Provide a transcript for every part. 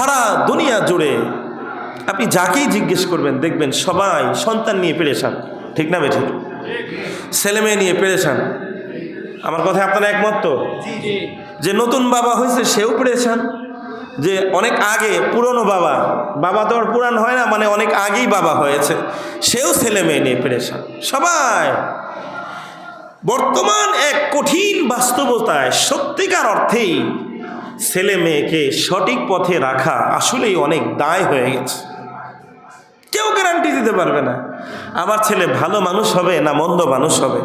সারা দুনিয়া জুড়ে আপনি যাকেই জিজ্ঞেস করবেন দেখবেন সবাই সন্তান নিয়ে পেরেছান ঠিক না বেঠিক? ছেলে মেয়ে নিয়ে পেরেছান আমার কথা আপনারা একমত তো? যে নতুন বাবা হয়েছে সেও পেরেছান যে অনেক আগে পুরনো বাবা বাবা তো আর পুরান হয় না মানে অনেক আগেই বাবা হয়েছে সেও ছেলে মেয়ে নিয়ে পেরেছান সবাই। বর্তমান এক কঠিন বাস্তবতায় সত্যিকার অর্থেই ছেলে মেয়েকে সঠিক পথে রাখা আসলেই অনেক দায় হয়ে গেছে। কেউ গ্যারান্টি দিতে পারবে না। আমার ছেলে ভালো মানুষ হবে না মন্দ মানুষ হবে?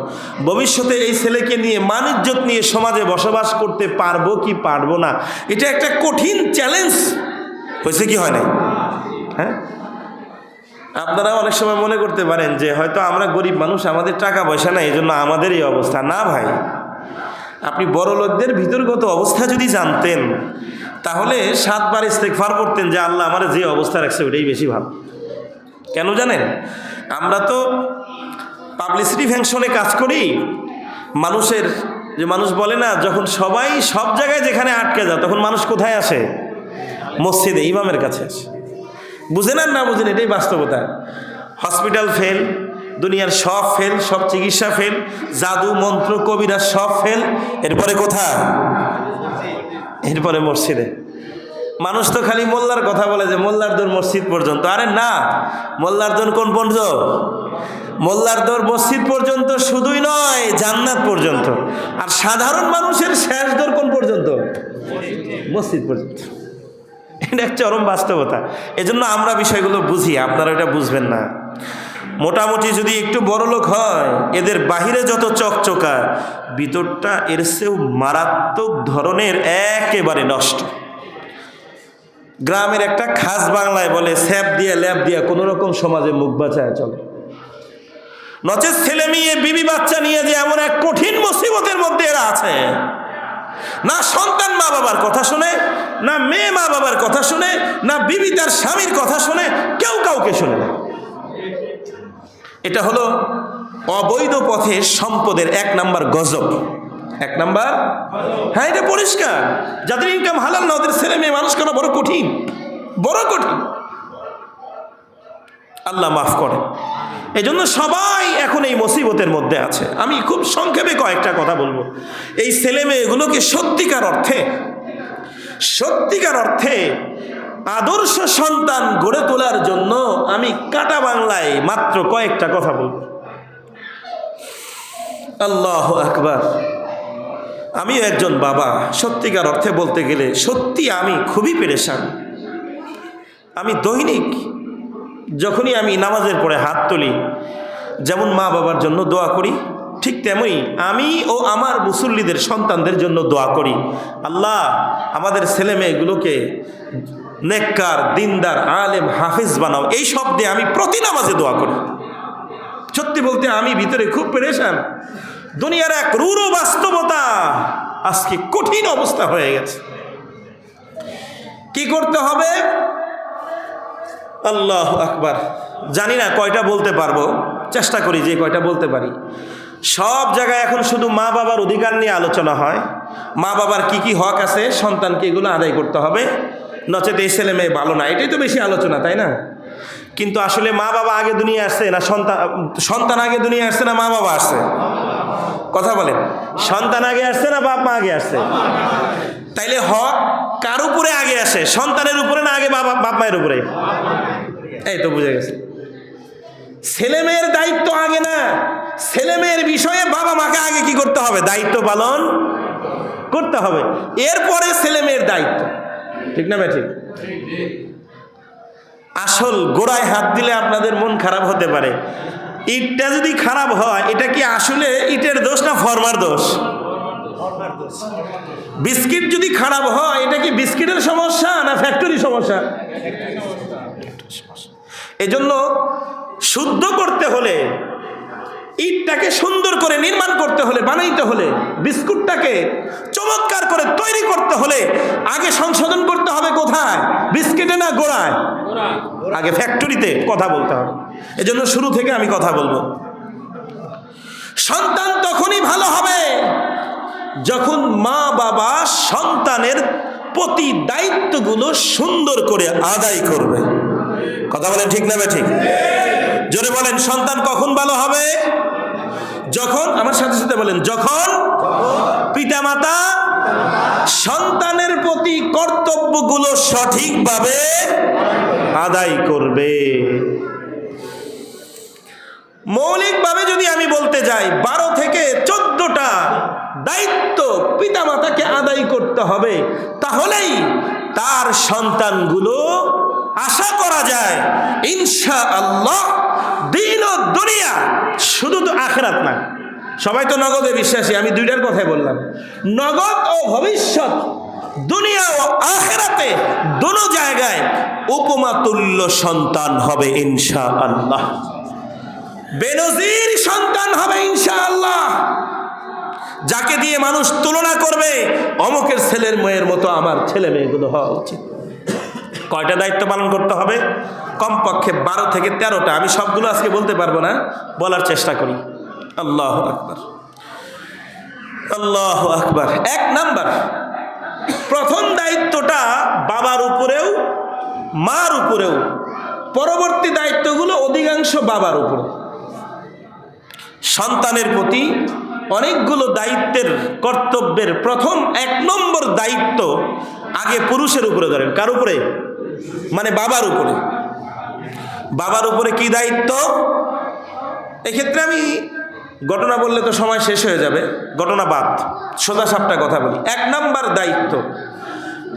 ভবিষ্যতে এই ছেলেকে নিয়ে মানিজ্যত নিয়ে সমাজে বসবাস করতে পারব কি পারব না? এটা একটা কঠিন চ্যালেঞ্জ হয়েছে কি হয় নাই? হ্যাঁ? আপনারা অনেক সময় মনে করতে পারেন যে হয়তো আমরা গরিব মানুষ, আমাদের টাকা পয়সা নাই এই জন্য আমাদের এই অবস্থা। না ভাই। আপনি বড় লোকদের ভিতরগত অবস্থা যদি জানতেন, তাহলে সাতবার ইস্তেকফার করতেন যে আল্লাহ আমার যে অবস্থা রাখছে ওটাই বেশি ভালো। কেন জানেন? আমরা তো পাবলিসিটি ফ্যাংশনে কাজ করি, মানুষের, যে মানুষ বলে না, যখন সবাই সব জায়গায় যেখানে আটকে যায়, তখন মানুষ কোথায় আসে? মসজিদে, ইমামের কাছে আসে। আর না বুঝেন, এটাই বাস্তবতা। হসপিটাল ফেল দুনিয়ার সব ফেল, সব চিকিৎসা ফেল, জাদু, মন্ত্র, কবিরা সব ফেল। এরপরে কোথায়? এরপরে মসজিদে। মানুষ তো খালি মোল্লার কথা বলে যে মোল্লার দোর মসজিদ পর্যন্ত। আরে না মোল্লার দোর কোন পর্যন্ত? মোল্লার দোর মসজিদ পর্যন্ত শুধুই নয়, জান্নাত পর্যন্ত। আর সাধারণ মানুষের শেষ দোর কোন পর্যন্ত? মসজিদ পর্যন্ত। এটা চরম বাস্তবতা। এজন্য আমরা বিষয়গুলো বুঝি, আপনারা এটা বুঝবেন না। মোটামুটি যদি একটু বড় লোক হয়, এদের বাহিরে যত চকচকা, ভিতরটা এর চেয়েও মারাত্মক ধরনের একেবারে নষ্ট। গ্রামের একটা খাস বাংলায় বলে, স্যাপ দিয়ে, ল্যাপ দিয়ে, কোনো রকম সমাজে মুখ বাঁচায় চলে। নচেত ছেলে মেয়ে, বিবি বাচ্চা নিয়ে যে এমন এক কঠিন মুসিবতের মধ্যে এরা আছে। না সন্তান মা বাবার কথা শুনে, না মেয়ে মা বাবার কথা শুনে, না বিবি তার স্বামীর কথা শুনে, কেউ কাউকে শুনে না। এটা হলো অবৈধ পথে সম্পদের এক নাম্বার গজব। এক নাম্বার হ্যাঁ এটা পরিষ্কার। যাদের ইনকাম হালাল না, ওদের ছেলে মেয়ে মানুষ করা বড় কঠিন। বড় কঠিন। আল্লাহ মাফ করে এই জন্য সবাই এখন এই মুসিবতের মধ্যে আছে। আমি খুব সংক্ষেপে কয়েকটা কথা বলব। এই ছেলে মেয়েগুলোকে সত্যিকার অর্থে সত্যিকার অর্থে আদর্শ সন্তান গড়ে তোলার জন্য আমি কাটা বাংলায় মাত্র কয়েকটা কথা বলব। আল্লাহ আকবার। আমিও একজন বাবা, সত্যিকার অর্থে বলতে গেলে সত্যি আমি খুবই পেরেশান। আমি দৈনিক যখনই আমি নামাজের পরে হাত তুলি, যেমন মা বাবার জন্য দোয়া করি, ঠিক তেমনই আমি ও আমার মুসল্লিদের সন্তানদের জন্য দোয়া করি। আল্লাহ আমাদের ছেলে মেয়েগুলোকে নেককার, দিনদার, আলেম, হাফিজ বানাও। এই শব্দে আমি প্রতি নামাজে দোয়া করি। সত্যি বলতে আমি ভিতরে খুব পেরেশান। দুনিয়ার এক রূঢ় বাস্তবতা আজকে কঠিন অবস্থা হয়ে গেছে। কি করতে হবে? আল্লাহ আকবার। জানি না কয়টা বলতে পারব। চেষ্টা করি যে কয়টা বলতে পারি। সব জায়গায় এখন শুধু মা বাবার অধিকার নিয়ে আলোচনা হয়। মা বাবার কি কি হক আছে? সন্তানকে এগুলো আদায় করতে হবে। নচেত এই ছেলে মেয়ে ভালো না, এটাই তো বেশি আলোচনা, তাই না? কিন্তু আসলে মা বাবা আগে দুনিয়া আসছে না সন্তান সন্তান আগে দুনিয়া আসছে না মা বাবা আসছে? কথা বলেন, সন্তান আগে আসছে না বাপ মা আগে আসছে? তাইলে হক কার উপরে আগে আসে? সন্তানের উপরে না আগে বাবা, বাপ মায়ের উপরে? এই তো বুঝে গেছে। ছেলে মেয়ের দায়িত্ব আগে না, ছেলে মেয়ের বিষয়ে বাবা মাকে আগে কি করতে হবে? দায়িত্ব পালন করতে হবে। এরপরে ছেলে মেয়ের দায়িত্ব। ঠিক না ঠিক আসল গোড়ায় হাত দিলে আপনাদের মন খারাপ হতে পারে। ইটটা যদি খারাপ হয়, এটা কি আসলে ইটের দোষ না ফর্মার দোষ? বিস্কিট যদি খারাপ হয়, এটা কি বিস্কিটের সমস্যা না ফ্যাক্টরি সমস্যা? এজন্য শুদ্ধ করতে হলে ইটটাকে সুন্দর করে নির্মাণ করতে হলে বানাইতে হলে বিস্কুটটাকে চমৎকার করে তৈরি করতে হলে আগে সংশোধন করতে হবে কোথায়? বিস্কিটে না গোড়ায়? আগে ফ্যাক্টরিতে কথা বলতে হবে। এজন্য শুরু থেকে আমি কথা বলব। সন্তান তখনই ভালো হবে যখন মা বাবা সন্তানের প্রতি দায়িত্বগুলো সুন্দর করে আদায় করবে। কথা বলেন ঠিক না বে ঠিক? জোরে বলেন, সন্তান কখন ভালো হবে? যখন, আমার সাথে সাথে বলেন, যখন পিতামাতা সন্তানের প্রতি কর্তব্যগুলো সঠিকভাবে আদায় করবে। মৌলিকভাবে যদি আমি বলতে যাই, বারো থেকে চোদ্দটা দায়িত্ব পিতামাতাকে আদায় করতে হবে, তাহলেই তার সন্তানগুলো আশা করা যায় ইনশা আল্লাহ দিন ও দুনিয়া শুধু তো আখেরাত না। সবাই তো নগদে বিশ্বাসী, আমি দুইটার কথাই বললাম। নগদ ও ভবিষ্যৎ দুনিয়া ও আখেরাতে দোনো জায়গায় উপমা তুল্য সন্তান হবে ইনশা আল্লাহ বেনজির সন্তান হবে ইনশাআল্লাহ। যাকে দিয়ে মানুষ তুলনা করবে, অমুকের ছেলের মেয়ের মতো আমার ছেলে মেয়েগুলো হওয়া উচিত। কয়টা দায়িত্ব পালন করতে হবে? কমপক্ষে বারো থেকে তেরোটা। আমি সবগুলো আজকে বলতে পারব না, বলার চেষ্টা করি। আল্লাহ আকবার। আল্লাহ আকবার। এক নাম্বার, প্রথম দায়িত্বটা বাবার উপরেও, মার উপরেও। পরবর্তী দায়িত্বগুলো অধিকাংশ বাবার উপরে। সন্তানের প্রতি অনেকগুলো দায়িত্বের কর্তব্যের প্রথম এক নম্বর দায়িত্ব আগে পুরুষের উপরে ধরেন। কার উপরে? মানে বাবার উপরে। বাবার উপরে কি দায়িত্ব? এক্ষেত্রে আমি ঘটনা বললে তো সময় শেষ হয়ে যাবে। ঘটনা বাদ। সোজা সাপটা কথা বলি। এক নাম্বার দায়িত্ব।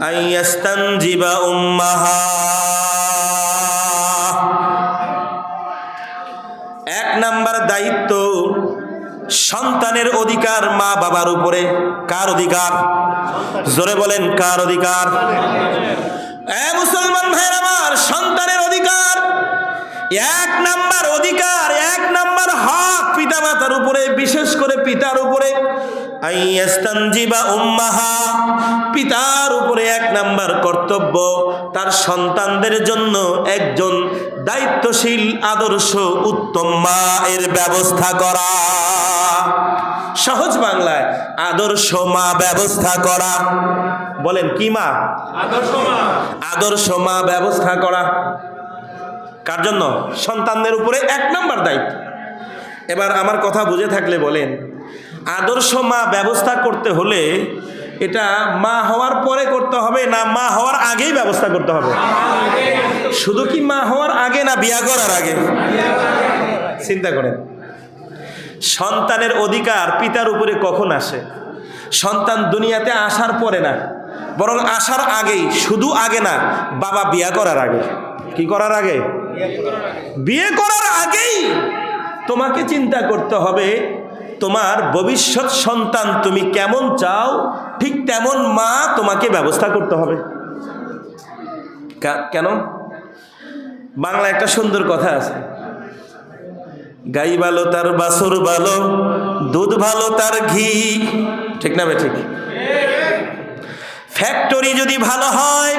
আইয়াস্তানজিবা উম্মাহা। এক নাম্বার দায়িত্ব সন্তানের অধিকার মা বাবার উপরে। কার অধিকার? জোরে বলেন, কার অধিকার? মুসলমান ভাইয়ের আমার সন্তানের অধিকার। এক নাম্বার অধিকার, এক নাম্বার হক পিতা মাতার উপরে, বিশেষ করে পিতার উপরে। পিতার উপরে এক নাম্বার কর্তব্য। তার সন্তানদের জন্য একজন দায়িত্বশীল, আদর্শ, উত্তম মা এর ব্যবস্থা করা। সহজ বাংলায় আদর্শ মা ব্যবস্থা করা। বলেন কি মা? আদর্শ মা। ব্যবস্থা করা। কার জন্য? সন্তানদের উপরে এক নম্বর দায়িত্ব। এবার আমার কথা বুঝে থাকলে বলেন আদর্শ মা ব্যবস্থা করতে হলে এটা মা হওয়ার পরে করতে হবে না মা হওয়ার আগেই ব্যবস্থা করতে হবে? শুধু কি মা হওয়ার আগে না বিয়া করার আগে? চিন্তা করেন। সন্তানের অধিকার পিতার উপরে কখন আসে? সন্তান দুনিয়াতে আসার পরে না, বরং আসার আগেই, শুধু আগে না, বাবা বিয়া করার আগে। কি করার আগে? বিয়ে করার আগেই তোমাকে চিন্তা করতে হবে, তোমার ভবিষ্যৎ সন্তান তুমি কেমন চাও, ঠিক তেমন মা তোমাকে ব্যবস্থা করতে হবে। কেন? বাংলা একটা সুন্দর কথা আছে। গাই ভালো, তার বাসুর ভালো, দুধ ভালো, তার ঘি। ঠিক না ঠিক? ফ্যাক্টরি যদি ভালো হয়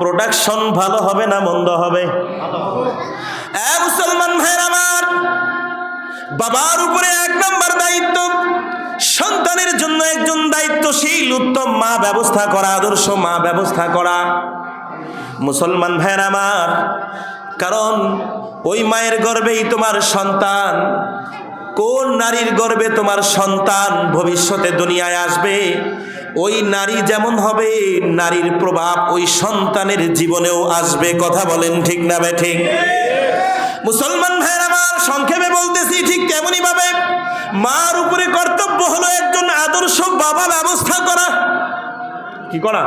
প্রোডাকশন ভালো হবে না মন্দ হবে? মুসলমান ভাইয়ের আমার, বাবার উপরে এক নম্বর দায়িত্ব, সন্তানের জন্য একজন দায়িত্বশীল, উত্তম মা ব্যবস্থা করা, আদর্শ মা ব্যবস্থা করা। মুসলমান ভাইয়ের আমার কারণ ওই মায়ের গর্বেই তোমার সন্তান। কোন নারীর গর্বে তোমার সন্তান ভবিষ্যতে দুনিয়ায় আসবে? ওই নারী যেমন হবে, নারীর প্রভাব ওই সন্তানের জীবনেও আসবে। কথা বলেন ঠিক না বে ঠিক? মুসলমান ভাইয়ের, আমার সংক্ষেপে বলতেছি, ঠিক তেমনই ভাবে মার উপরে কর্তব্য হলো একজন আদর্শ বাবা ব্যবস্থা করা। কি করা?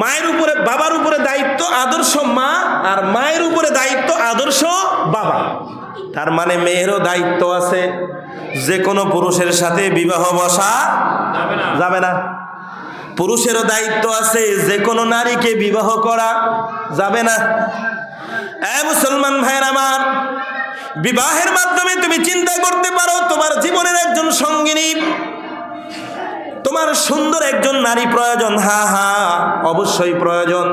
মায়ের উপরে বাবার উপরে দায়িত্ব আদর্শ মা আর মায়ের উপরে দায়িত্ব আদর্শ বাবা। তার মানে মেয়েরও দায়িত্ব আছে যে কোনো পুরুষের সাথে বিবাহ বসা যাবে না। পুরুষেরও দায়িত্ব আছে যে কোনো নারীকে বিবাহ করা যাবে না। এ মুসলমান ভাইয়ের আমার বিবাহের মাধ্যমে তুমি চিন্তা করতে পারো তোমার জীবনের একজন সঙ্গিনী। তোমার সুন্দর একজন নারী প্রয়োজন, হা হা, অবশ্যই প্রয়োজন।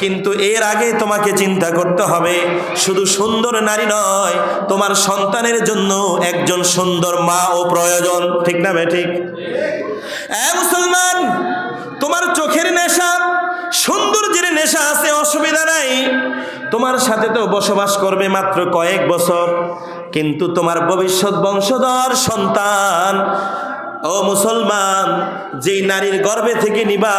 কিন্তু এর আগে তোমাকে চিন্তা করতে হবে, শুধু সুন্দর নারী নয়, তোমার সন্তানের জন্য একজন সুন্দর মা ও প্রয়োজন। ঠিক না, বে, ঠিক? মুসলমান, তোমার চোখের নেশা, সৌন্দর্যের নেশা আছে, অসুবিধা নাই। তোমার সাথে তো বসবাস করবে মাত্র কয়েক বছর, কিন্তু তোমার ভবিষ্যৎ বংশধর সন্তান ও মুসলমান, যেই নারীর গর্বে থেকে নিবা,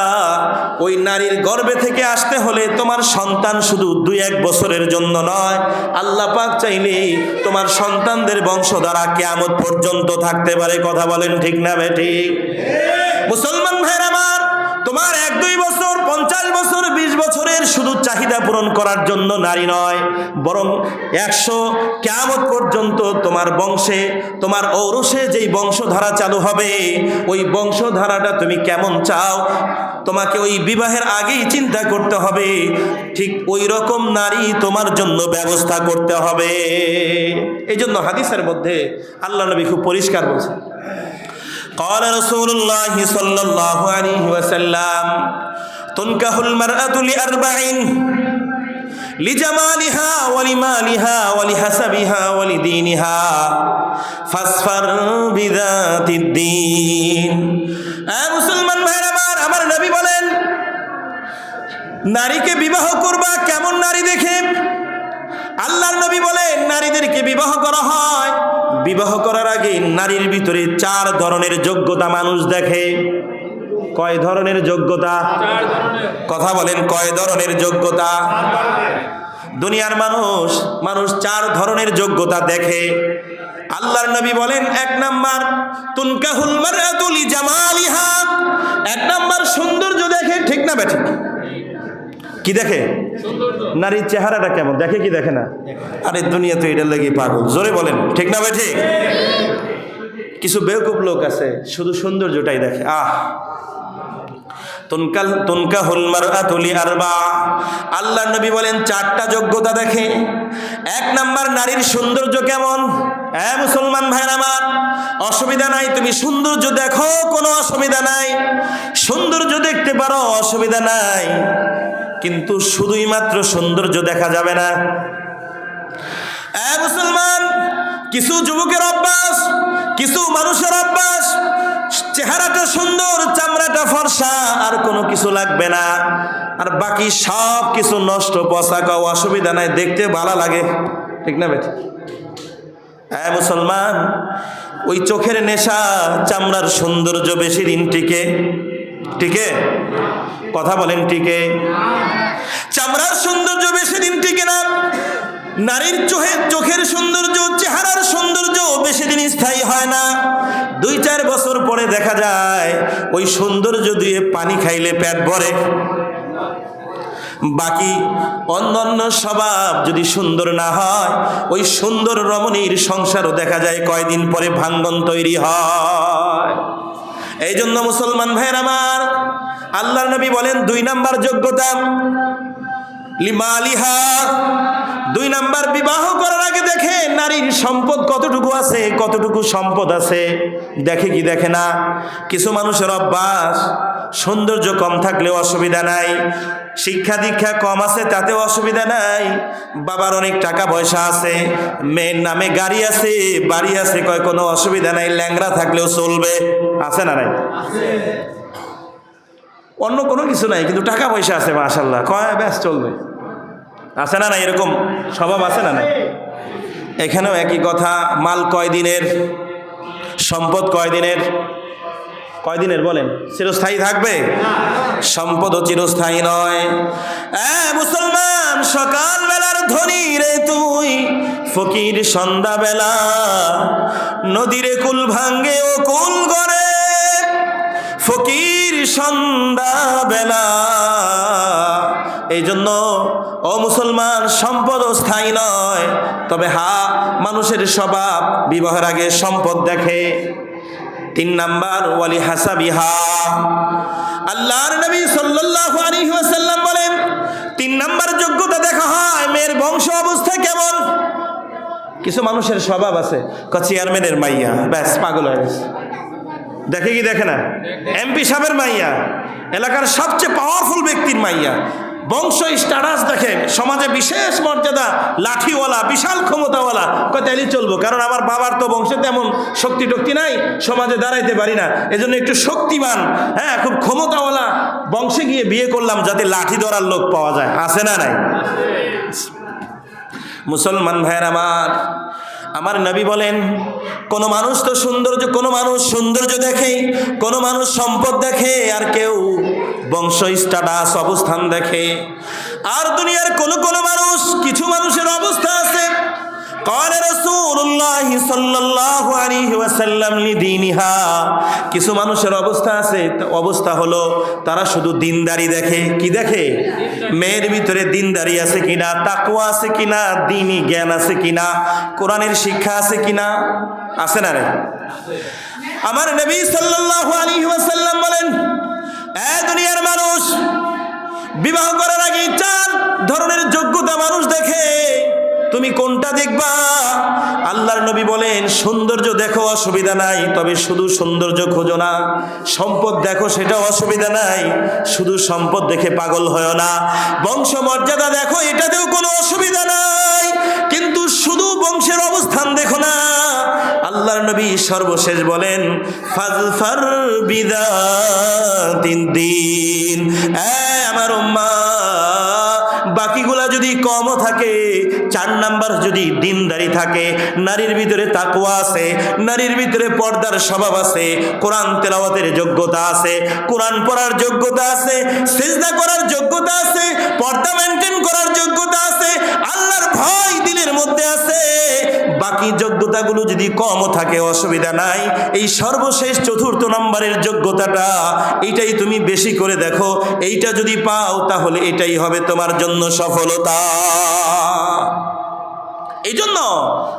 ওই নারীর গর্বে থেকে আসতে হলে তোমার সন্তান শুধু দুই এক বছরের জন্য নয়। আল্লাহ পাক চাইলে তোমার সন্তানদের বংশধারা কেয়ামত পর্যন্ত থাকতে পারে। কথা বলেন ঠিক না বে ঠিক? মুসলমান ভাইয়ের আমার, তোমার এক দুই বছর পঞ্চাশ বছর বিশ বছরের শুধু চাহিদা পূরণ করার জন্য নারী নয় বরং একশো কেমত পর্যন্ত তোমার বংশে তোমার ঔরসে যেই বংশধারা চালু হবে ওই বংশধারাটা তুমি কেমন চাও তোমাকে ওই বিবাহের আগেই চিন্তা করতে হবে ঠিক ওই রকম নারী তোমার জন্য ব্যবস্থা করতে হবে এই জন্য হাদিসের মধ্যে আল্লাহ নবী খুব পরিষ্কার বলছেন قال رسول الله صلى الله عليه وسلم তনকাহুল মারআতুলি আরবাইন লিজামালিহা ওয়ালিমালিহা ওয়ালিহাসাবিহা ওয়ালিদীনিহা ফাসফার বিযাতিদ দ্বীন এ মুসলমান ভাইরা আমার আমার নবী বলেন, নারীকে বিবাহ করবা কেমন নারী দেখে? আল্লাহর নবী বলেন, নারীদেরকে বিবাহ করা হয়। বিবাহ করার আগে নারীর ভিতরে চার ধরনের যোগ্যতা মানুষ দেখে। কয় ধরনের যোগ্যতা? কথা বলেন কয় ধরনের যোগ্যতা? দুনিয়ার মানুষ মানুষ চার ধরনের যোগ্যতা দেখে। আল্লাহর নবী বলেন এক নাম্বার তুনকাহুল মারাতুলি জামালিহা এক নাম্বার সৌন্দর্য দেখে ঠিক না বেঠিক কি দেখে? নারীর চেহারাটা কেমন? দেখে কি দেখে না? আরে দুনিয়া তো এটার লেগে পাগল। জোরে বলেন ঠিক না ভাই ঠিক। কিছু বেউকুপ লোক আছে শুধু সৌন্দর্যটাই দেখে। আহ! তুনকাল তুনকা হুলমার আতুলি আরবা আল্লাহ নবী বলেন, চারটা যোগ্যতা দেখে। এক নাম্বার, নারীর সৌন্দর্য কেমন? হ্যাঁ মুসলমান ভাই আমার, অসুবিধা নাই, তুমি সৌন্দর্য দেখো, কোনো অসুবিধা নাই। সৌন্দর্য দেখতে পারো, অসুবিধা নাই। কিন্তু শুধুই মাত্র সৌন্দর্য দেখা যাবে না। এ মুসলমান কিছু যুবকের অভ্যাস, কিছু মানুষের অভ্যাস। চেহারাটা সুন্দর, চামড়াটা ফর্সা, আর কোনো কিছু লাগবে না। আর বাকি সব কিছু নষ্ট পশাকা অসুবিধা নাই, দেখতে ভালো লাগে। ঠিক না বেটি? হ্যাঁ মুসলমান, ওই চোখের নেশা, চামড়ার সৌন্দর্য বেশি দিন টিকে। টিকে? কথা বলেন, টিকে? চামড়ার সৌন্দর্য বেশি দিন টিকে না। নারীর চোখের চোখের সৌন্দর্য, চেহারার সৌন্দর্য বেশি দিন স্থায়ী হয় না। দুই চার বছর পরে দেখা যায়, ওই সৌন্দর্য দিয়ে পানি খাইলে পেট ভরে। বাকি অন্যান্য স্বভাব যদি সুন্দর না হয়, ওই সুন্দর রমণীর সংসারও দেখা যায় কয়দিন পরে ভাঙ্গন তৈরি হয়। এই জন্য মুসলমান ভাইয়ের আমার, আল্লাহর নবী বলেন, দুই নাম্বার যোগ্যতা লিমালিহা, দুই নাম্বার বিবাহ করার আগে দেখে নারীর সম্পদ কতটুকু আছে, কতটুকু সম্পদ আছে। দেখে কি দেখে না? কিছু মানুষের অভ্যাস, সৌন্দর্য কম থাকলেও অসুবিধা নাই, শিক্ষা দীক্ষা কম আছে তাতেও অসুবিধা নাই, বাবার অনেক টাকা পয়সা আছে, মেয়ের নামে গাড়ি আছে, বাড়ি আছে, কয় কোনো অসুবিধা নাই ল্যাংরা থাকলেও চলবে। আছে না নাই? অন্য কোনো কিছু নাই, কিন্তু টাকা পয়সা আছে মাশাল্লাহ কয়, ব্যাস চলবে। আছে না না এরকম? স্বভাব আছে না নাই? এখানেও একই কথা, মাল কয় দিনের? সম্পদ কয় দিনের? বলেন? চিরস্থায়ী থাকবে? সম্পদও চিরস্থায়ী নয়। মুসলমান সকাল বেলার ধনী রে তুই, ফকির সন্ধ্যাবেলা, নদীরে কুল ভাঙ্গে ও কুল গড়ে, ফকির সন্ধ্যাবেলা। এই জন্য ও মুসলমান সম্পদ স্থায়ী নয়। তবে হা, মানুষের স্বভাব, বিবাহের আগে সম্পদ দেখে। তিন নাম্বার, ওয়ালি হাসাবিহা। আল্লাহর নবী সাল্লাল্লাহু আলাইহি ওয়াসাল্লাম বলেন, তিন নাম্বার যোগ্যতা দেখা হয় মেয়ের বংশ অবস্থা কেমন? কিছু মানুষের স্বভাব আছে। চেয়ারম্যানের মাইয়া। ব্যাস, পাগল হয়ে গেছে। দেখে কি দেখে না? এমপি সাহেবের মাইয়া। এলাকার সবচেয়ে পাওয়ারফুল ব্যক্তির মাইয়া। বংশ স্ট্যাটাস দেখে সমাজে বিশেষ মর্যাদা, লাঠিওয়ালা, বিশাল ক্ষমতাওয়ালা। তাইলে চলবো, কারণ আমার বাবার তো বংশে তেমন শক্তি টক্তি নাই, সমাজে দাঁড়াইতে পারি না। এজন্য একটু শক্তিমান হ্যাঁ খুব ক্ষমতাওয়ালা বংশে গিয়ে বিয়ে করলাম, যাতে লাঠি ধরার লোক পাওয়া যায়। আছে না নাই? মুসলমান ভাইয়ের আমার আমার নবী বলেন, কোন মানুষ তো সৌন্দর্য, কোন মানুষ সৌন্দর্য দেখে, কোন মানুষ সম্পদ দেখে, আর কেউ বংশ স্ট্যাটাস অবস্থান দেখে আর দুনিয়ার কোন কোন মানুষ কিছু মানুষের অবস্থা আছে قال رسول الله صلى الله عليه وسلم لدينها কিছু মানুষের অবস্থা আছে তা অবস্থা হলো তারা শুধু দিনদারি দেখে কি দেখে মেয়ের ভিতরে দিনদারি আছে কিনা তাকুয়া আছে কিনা দিনই জ্ঞান আছে কিনা কোরআনের শিক্ষা আছে কিনা আছে না রে আমার নবী সাল্লাল্লাহু আলাইহি ওয়াসাল্লাম বলেন এ দুনিয়ার মানুষ বিবাহ করার আগে চার ধরনের যোগ্যতা মানুষ দেখে। তুমি কোনটা দেখবা? আল্লাহর নবী বলেন, সৌন্দর্য দেখো, অসুবিধা নাই, তবে শুধু সৌন্দর্য খোঁজো না। সম্পদ দেখো, সেটাও অসুবিধা নাই। শুধু সম্পদ দেখে পাগল হয় না। বংশ মর্যাদা দেখো, এটাতেও কোনো অসুবিধা নাই। কিন্তু শুধু বংশের অবস্থান দেখো না। আল্লাহর নবী সর্বশেষ বলেন, ফাজফার বিদাতিন দিন। এ আমার উম্মা বাকিগুলা যদি কমও থাকে, চার নাম্বার যদি দিনদারি থাকে, নারীর ভিতরে তাকুয়া আছে, নারীর ভিতরে পর্দার স্বভাব আছে, কোরআন তেলাওয়াতের যোগ্যতা আছে, কোরআন পড়ার যোগ্যতা আছে, সেজদা করার যোগ্যতা আছে, পর্দা মেনটেন করার যোগ্যতা আছে, আল্লাহর ভয় দিলের মধ্যে আছে। বাকি যোগ্যতাগুলো যদি কমও থাকে, অসুবিধা নাই। এই সর্বশেষ চতুর্থ নম্বরের যোগ্যতাটা, এইটাই তুমি বেশি করে দেখো। এইটা যদি পাও, তাহলে এটাই হবে তোমার জন্য সফলতা। এই জন্য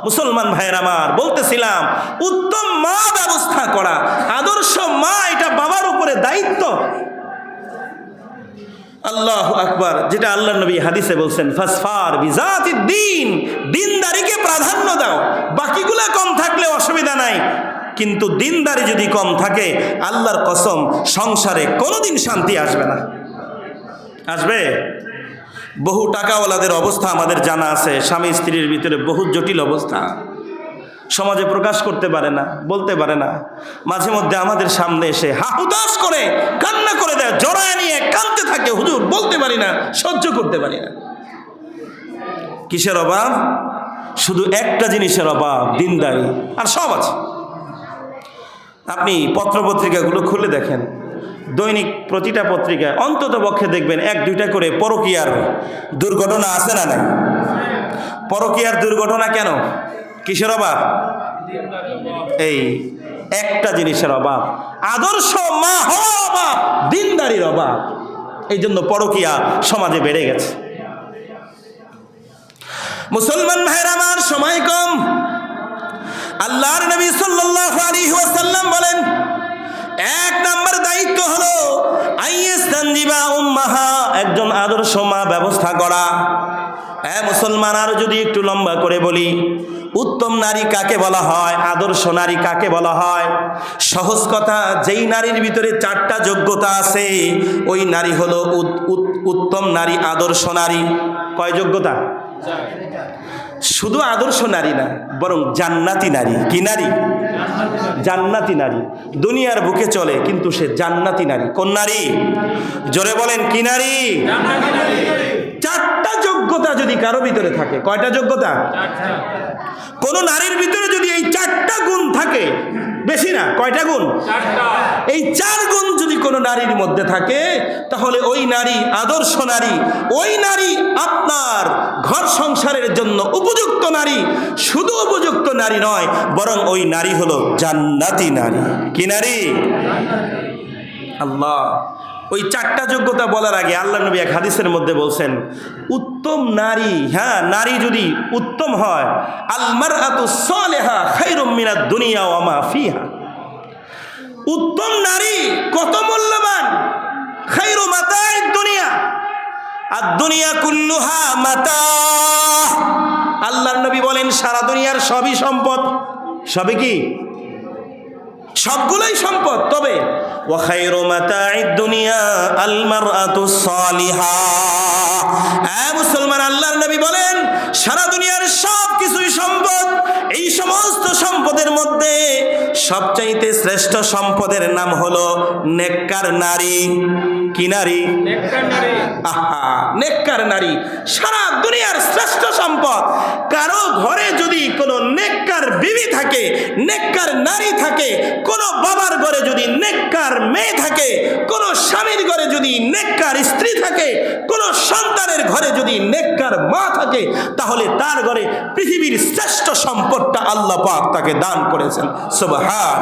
মুসলমান ভাইয়ের আমার, বলতেছিলাম, উত্তম মা ব্যবস্থা করা, আদর্শ মা, এটা বাবার উপরে দায়িত্ব। আল্লাহ আকবার, যেটা আল্লাহ নবী হাদিসে বলছেন, ফাসফার বিজাতি দিন, দিনদারিকে প্রাধান্য দাও। বাকিগুলা কম থাকলে অসুবিধা নাই, কিন্তু দিনদারি যদি কম থাকে, আল্লাহর কসম, সংসারে কোনোদিন শান্তি আসবে না। আসবে? বহু টাকাওয়ালাদের অবস্থা আমাদের জানা আছে, স্বামী স্ত্রীর ভিতরে বহু জটিল অবস্থা। সমাজে প্রকাশ করতে পারে না, বলতে পারে না। মাঝে মধ্যে আমাদের সামনে এসে হাহুদাস করে, কান্না করে দেয়, জড়ায় নিয়ে কাঁদতে থাকে, হুজুর বলতে পারি না, সহ্য করতে পারি না। কিসের অভাব? শুধু একটা জিনিসের অভাব, দিনদারি, আর সব আছে। আপনি পত্রপত্রিকাগুলো খুলে দেখেন, দৈনিক প্রতিটা পত্রিকায় অন্তত পক্ষে দেখবেন এক, দুইটা করে পরকীয়ার দুর্ঘটনা আছে না নাই? পরকীয়ার দুর্ঘটনা কেন? কিসের অভাব? এই একটা জিনিসের অভাব। আদর্শ মা হওয়া অভাব দিনদারির অভাব। এই জন্য পরকিয়া সমাজে বেড়ে গেছে। মুসলমান ভাইয়ের আমার, সময় কম। আল্লাহর নবী সাল্লাল্লাহু বলেন, এক নাম্বার দায়িত্ব হলো আইয়াস্তানজিবা উম্মাহা, একজন আদর্শ মা ব্যবস্থা করা। হ্যাঁ মুসলমান, আর যদি একটু লম্বা করে বলি উত্তম নারী কাকে বলা হয়? আদর্শ নারী কাকে বলা হয়? সহজ কথা, যেই নারীর ভিতরে চারটা যোগ্যতা আছে, ওই নারী হলো উত- উত- উত্তম নারী, আদর্শ নারী। কয় যোগ্যতা? শুধু আদর্শ নারী না, বরং জান্নাতি নারী। কি নারী? জান্নাতি নারী। দুনিয়ার বুকে চলে, কিন্তু সে জান্নাতি নারী। কোন নারী? জোরে বলেন, কি নারী? চারটা যোগ্যতা যদি কারও ভিতরে থাকে কয়টা যোগ্যতা? কোন নারীর ভিতরে যদি এই চারটা গুণ থাকে বেশি না কয়টা গুণ? এই চার গুণ যদি কোনো নারীর মধ্যে থাকে তাহলে ওই নারী আদর্শ নারী ওই নারী আপনার ঘর সংসারের জন্য উপযুক্ত নারী শুধু উপযুক্ত নারী নয় বরং ওই নারী হলো জান্নাতি নারী। কি নারী? আল্লাহ। ওই চারটা যোগ্যতা বলার আগে আল্লাহ নবী এক হাদিসের মধ্যে বলছেন, উত্তম নারী হ্যাঁ নারী যদি উত্তম হয় আলমার সলেহা খাইরুম মিনাদ দুনিয়া ওয়ামা ফিহা। উত্তম নারী কত মূল্যবান? খাইরু মাতাই দুনিয়া। আর দুনিয়া কুল্লুহা মাতা। আল্লাহর নবী বলেন, সারা দুনিয়ার সবই সম্পদ। সবই কি? সবগুলোই সম্পদ তবে এ মুসলমান আল্লাহর নবী বলেন সারা দুনিয়ার সব কিছুই সম্পদ এই সমস্ত সম্পদের মধ্যে সবচাইতে শ্রেষ্ঠ সম্পদের নাম হলো নেককার নারী। কি নারী? আহা নেককার নারী। সারা দুনিয়ার শ্রেষ্ঠ সম্পদ। কারও ঘরে যদি কোনো নেককার বিবি থাকে, নেককার নারী থাকে, কোনো বাবার ঘরে যদি নেককার মেয়ে থাকে, কোনো স্বামীর ঘরে যদি নেককার স্ত্রী থাকে, কোন সন্তানের ঘরে যদি নেককার মা থাকে, তাহলে তার ঘরে পৃথিবীর শ্রেষ্ঠ সম্পদটা আল্লাহ পাক তাকে দান করেছেন। সুবহান।